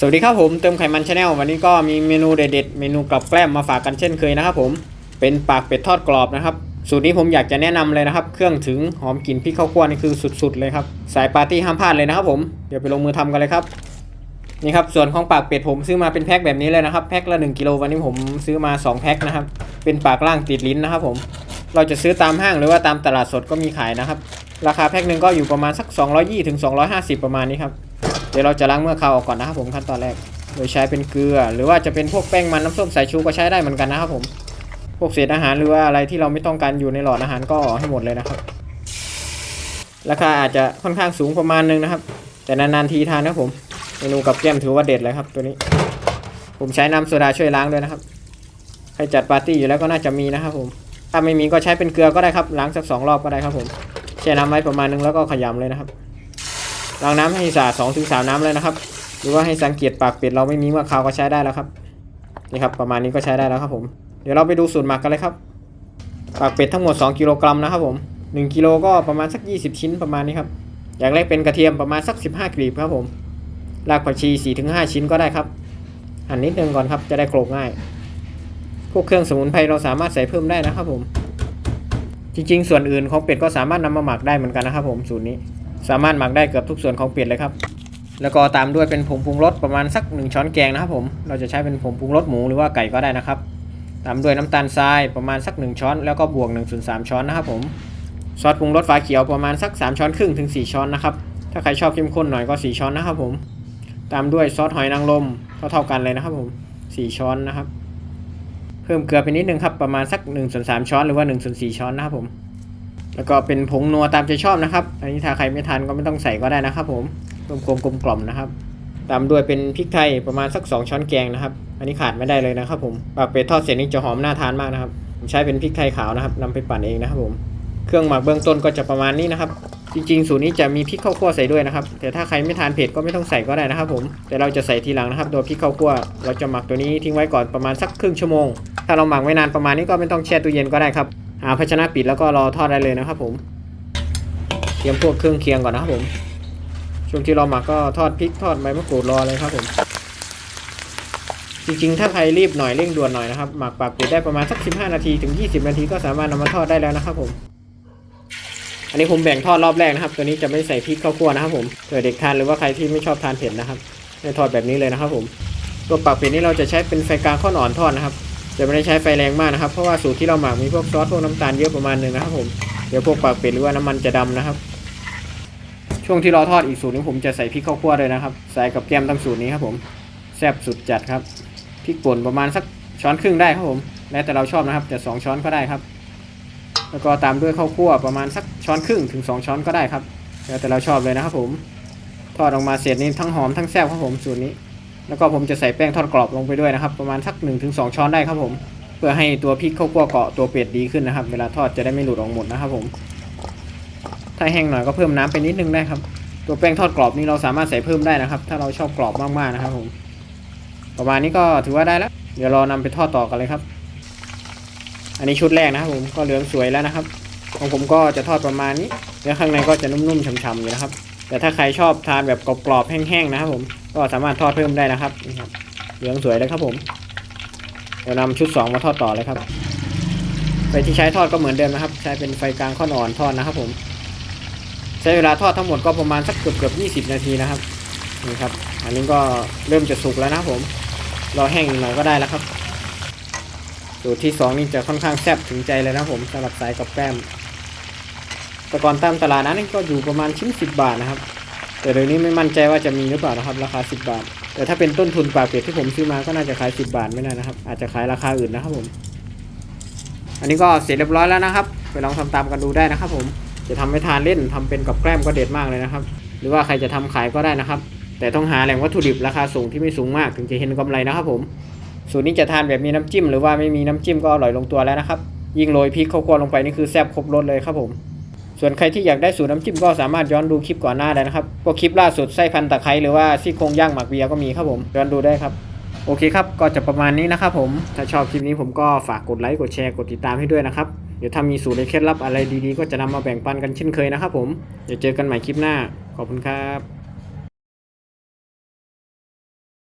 สวัสดีครับผมเติมไขมันชาแนลวันนี้ก็มีเมนูเด็ดๆเมนูกับแกล้มมาฝากกันเช่นเคยนะครับผมเป็นปากเป็ดทอดกรอบนะครับสูตรนี้ผมอยากจะแนะนำเลยนะครับ เครื่องถึงหอมกลิ่นพริกข้าวคั่วนี่คือสุดๆเลยครับสายปาร์ตี้ห้ามพลาดเลยนะครับผมเดี๋ยวไปลงมือทำกันเลยครับนี่ครับส่วนของปากเป็ดผมซื้อมาเป็นแพ็คแบบนี้เลยนะครับแพ็คละ1กิโลวันนี้ผมซื้อมา 2 แพ็คนะครับเป็นปากล่างติดลิ้นนะครับผมเราจะซื้อตามห้างหรือว่าตามตลาดสดก็มีขายนะครับราคาแพ็คหนึ่งก็อยู่ประมาณสัก 220ถึง250 ประมาณนี้ครับ ดี๋ยวเราจะล้างเมื่อคาวออกก่อนนะครับผมขั้นตอนแรก โดยใช้เป็นเกลือ หรือว่าจะเป็นพวกแป้งมันน้ำส้มสายชูก็ใช้ได้เหมือนกันนะครับผม พวกเศษอาหารหรือว่าอะไรที่เราไม่ต้องการอยู่ในหลอดอาหารก็ให้หมดเลยนะครับ ราคาอาจจะค่อนข้างสูงประมาณนึงนะครับ แต่นานๆทีทานนะผมเมนูกับแก้มถือว่าเด็ดเลยครับตัวนี้ ผมใช้น้ำโซดาช่วยล้างด้วยนะครับใครจัดปาร์ตี้อยู่แล้วก็น่าจะมีนะครับผมถ้าไม่มีก็ใช้เป็นเกลือก็ได้ครับล้างสักสองรอบก็ได้ครับผมแช่น้ำไว้ประมาณนึงแล้วก็ขยำเลยนะครับ ล้างน้ำให้สะอาดสองถึงสามน้ำเลยนะครับ หรือว่าให้สังเกตปากเป็ดเราไม่มีเมื่อคาวก็ใช้ได้แล้วครับนี่ครับประมาณนี้ก็ใช้ได้แล้วครับผมเดี๋ยวเราไปดูสูตรหมักกันเลยครับปากเป็ดทั้งหมด 2 กิโลกรัมนะครับผม1กิโลก็ประมาณสัก 20 ชิ้นประมาณนี้ครับอย่างแรกเป็นกระเทียมประมาณสัก 15กลีบครับผมรากผักชี4-5 ชิ้นก็ได้ครับหั่นนิดนึงก่อนครับจะได้โขลกง่าย พวกเครื่องสมุนไพรเราสามารถใส่เพิ่มได้นะครับผม จริงๆ ส่วนอื่นของเป็ดก็สามารถนำมาหมักได้เหมือนกันนะครับผมสูตรนี้ สามารถหมักได้เกือบทุกส่วนของเป็ดเลยครับ แล้วก็ตามด้วยเป็นผงปรุงรสประมาณสัก 1 ช้อนแกงนะครับผม เราจะใช้เป็นผงปรุงรสหมูหรือว่าไก่ก็ได้นะครับ ตามด้วยน้ำตาลทรายประมาณสัก 1 ช้อน แล้วก็บวก1ส่วน3ช้อนนะครับผมซอสปรุงรสฟ้าเขียวประมาณสัก 3 ช้อนครึ่งถึง 4 ช้อนนะครับ ถ้าใครชอบเข้มข้นหน่อยก็ 4 ช้อนนะครับผม ตามด้วยซอสหอยนางรมเท่าๆกันเลยนะครับผม 4 ช้อนนะครับ เพิ่มเกลือไปนิดนึงครับประมาณสัก1ส่วน3ช้อนหรือว่า1ส่วน4ช้อนนะครับผม แล้วก็เป็นผงนัวตามใจชอบนะครับ อันนี้ถ้าใครไม่ทานก็ไม่ต้องใส่ก็ได้นะครับ ผมรวมกลมกลมกล่อมนะครับ ตามด้วยเป็นพริกไทยประมาณสัก 2 ช้อนแกงนะครับ อันนี้ขาดไม่ได้เลยนะครับ ผมปากเป็ดทอดเสร็จนี่จะหอมน่าทานมากนะครับผมใช้เป็นพริกไทยขาวนะครับนำไปปั่นเองนะครับ ผม เครื่องหมักเบื้องต้นก็จะประมาณนี้นะครับ จริงๆ สูตรนี้จะมีพริกข้าวคั่วใส่ด้วยนะครับ แต่ถ้าใครไม่ทานเผ็ดก็ไม่ต้องใส่ก็ได้นะครับ ผม แต่เราจะใส่ทีหลังนะครับ โดยพริกข้าวคั่วเราจะหมักตัวนี้ทิ้งไว้ก่อนประมาณสักครึ่งชั่วโมง ถ้าเราหมักไว้นานประมาณนี้ก็ไม่ต้องแช่ตู้เย็นก็ได้ครับ หาภาชนะปิดแล้วก็รอทอดได้เลยนะครับผมเตรียมพวกเครื่องเคียงก่อนนะครับผมช่วงที่เราหมักก็ทอดพริกทอดใบมะกรูดรอเลยครับผมจริงๆ ถ้าใครรีบหน่อยเร่งด่วนหน่อยนะครับหมักปากเป็ดได้ประมาณสัก 15 นาทีถึง 20 นาทีก็สามารถนำมาทอดได้แล้วนะครับผม อันนี้ผมแบ่งทอดรอบแรกนะครับ ตัวนี้จะไม่ใส่พริกข้าวคั่วนะครับผมเผื่อเด็กทานหรือว่าใครที่ไม่ชอบทานเผ็ดนะครับให้ทอดแบบนี้เลยนะครับผม ตัวปากเป็ดนี้เราจะใช้เป็นไฟกลางข้อนอ่อนทอดนะครับ จะไม่ได้ใช้ไฟแรงมากนะครับ เพราะว่าสูตรที่เราหมักมีพวกซอสพวกน้ำตาลเยอะประมาณหนึ่งนะครับผมเดี๋ยวพวกปากเป็ดหรือว่าน้ำมันจะดำนะครับ ช่วงที่เราทอดอีกสูตรนึงผมจะใส่พริกข้าวคั่วเลยนะครับ ใส่กับแกมตั้งสูตรนี้ครับผมแซ่บสุดจัดครับพริกป่นประมาณสักช้อนครึ่งได้ครับผมแล้วแต่เราชอบนะครับจะสองช้อนก็ได้ครับ แล้วก็ตามด้วยข้าวคั่วประมาณสักช้อนครึ่งถึงสองช้อนก็ได้ครับ แล้วแต่เราชอบเลยนะครับผมทอดออกมาเสร็จนี่ทั้งหอมทั้งแซ่บครับผมสูตรนี้ แล้วก็ผมจะใส่แป้งทอดกรอบลงไปด้วยนะครับ ประมาณสัก1นถึงสช้อนได้ครับผมเพื่อให้ตัวพริกข้าวคั่วเกาะตัวเป็ดดีขึ้นนะครับ เวลาทอดจะได้ไม่หลุดออกหมดนะครับผมถ้าแห้งหน่อยก็เพิ่มน้ำไปนิดนึงได้ครับ ตัวแป้งทอดกรอบนี้เราสามารถใส่เพิ่มได้นะครับ ถ้าเราชอบกรอบมากๆนะครับผมประมาณนี้ก็ถือว่าได้แล้ว เดี๋ยวรานำไปทอดต่อกันเลยครับ อันนี้ชุดแรกนะครับผมก็เหลืองสวยแล้วนะครับ ของผมก็จะทอดประมาณนี้เนื้อข้างในก็จะนุ่มๆฉ่ำๆอยู่นะครับ แต่ถ้าใครชอบทานแบบกรอบๆแห้งๆนะครับผม ก็สามารถทอดเพิ่มได้นะครับนี่ครับเหลืองสวยเลยครับผมเดี๋ยวนำชุด 2 มาทอดต่อเลยครับไฟที่ใช้ทอดก็เหมือนเดิมนะครับ ใช้เป็นไฟกลางข้อนอ่อนทอดนะครับผม ใช้เวลาทอดทั้งหมดก็ประมาณสักเกือบเกือบ20นาทีนะครับนี่ครับ อันนี้ก็เริ่มจะสุกแล้วนะครับผมรอแห้งหน่อยก็ได้แล้วครับสูตรที่สองนี่จะค่อนข้างแซ่บถึงใจเลยนะครับผมสำหรับสายกับแก้มแต่ก่อนตามตลาดนั้นก็อยู่ประมาณชิ้น10บาทนะครับ แต่เดี๋ยวนี้ไม่มั่นใจว่าจะมีหรือเปล่านะครับราคา 10 บาท แต่ถ้าเป็นต้นทุนปลาเป็ดที่ผมซื้อมาก็น่าจะขาย 10 บาทไม่น่านะครับ อาจจะขายราคาอื่นนะครับผม อันนี้ก็เสร็จเรียบร้อยแล้วนะครับ ไปลองทำตามกันดูได้นะครับ ผม จะทำให้ทานเล่นทำเป็นกับแกล้มก็เด็ดมากเลยนะครับ หรือว่าใครจะทำขายก็ได้นะครับ แต่ต้องหาแหล่งวัตถุดิบราคาสูงที่ไม่สูงมากถึงจะเห็นกำไรนะครับ ผม สูตรนี้จะทานแบบมีน้ำจิ้ม หรือว่าไม่มีน้ำจิ้มก็อร่อยลงตัวแล้วนะครับ ยิ่งโรยพริกข้าวคั่วลงไปนี่คือแซ่บครบรสเลยครับผม ส่วนใครที่อยากได้สูตรน้ำจิ้มก็สามารถย้อนดูคลิปก่อนหน้าได้นะครับพวกคลิปล่าสุดไส้พันตะไคร้หรือว่าซี่โครงย่างหมักเบียร์ก็มีครับผมย้อนดูได้ครับโอเคครับก็จะประมาณนี้นะครับผมถ้าชอบคลิปนี้ผมก็ฝากกดไลค์กดแชร์กดติดตามให้ด้วยนะครับเดี๋ยวถ้ามีสูตรในเคล็ดลับอะไรดีๆ ก็จะนำมาแบ่งปันกันเช่นเคยนะครับผมเดี๋ยวเจอกันใหม่คลิปหน้าขอบคุณครับ